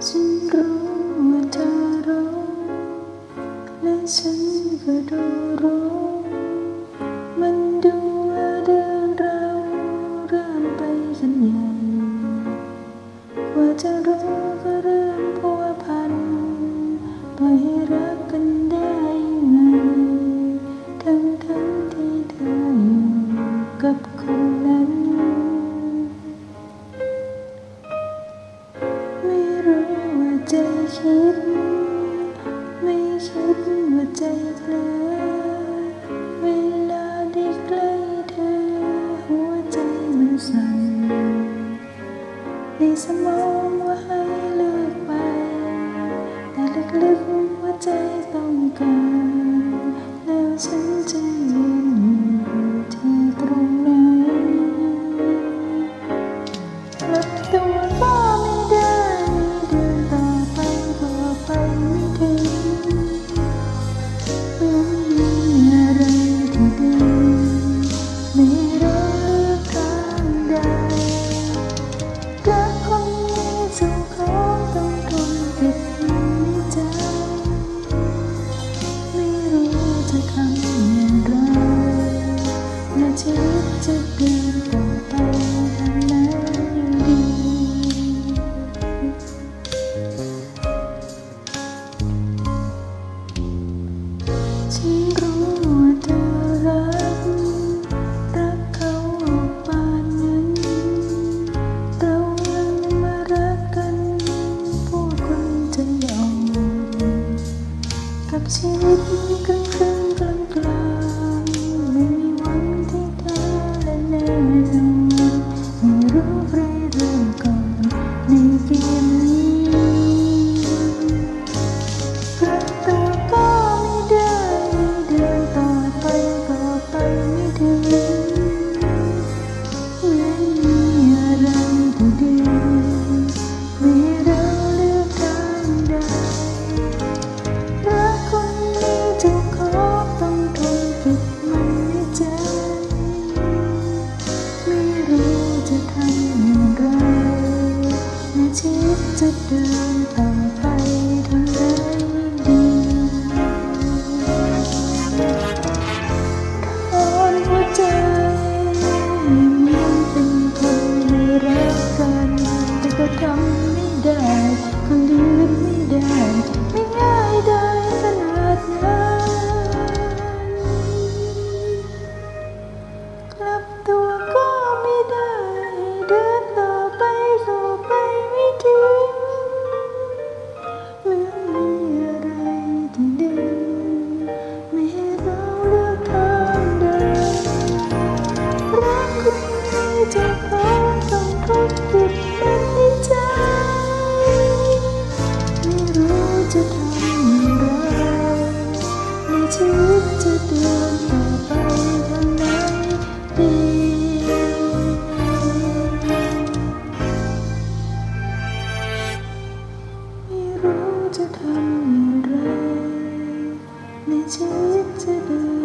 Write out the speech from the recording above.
친구와 더러 난 친구로 ทุกใจเกลือเวลาได้ใกล้เธอ หัวใจมันสั่นในสมองว่าให้เลิกไป แต่ลึกๆหัวใจต้องการแล้วฉันจะ cenderung ชีวิตจะเดินต่อไปทำได้ดีคอนหัวใจมันเป็นคนไม่รักกันแต่ก็ทำไม่ได้คนดี ที่พร้อมส่งปกปิดรักนใจไม่รู้จะทำอย่างไรในชิตจะเดินต่อไปทางไหดีไม่รู้จะทำอย่างไรในชีวิตจะเดิน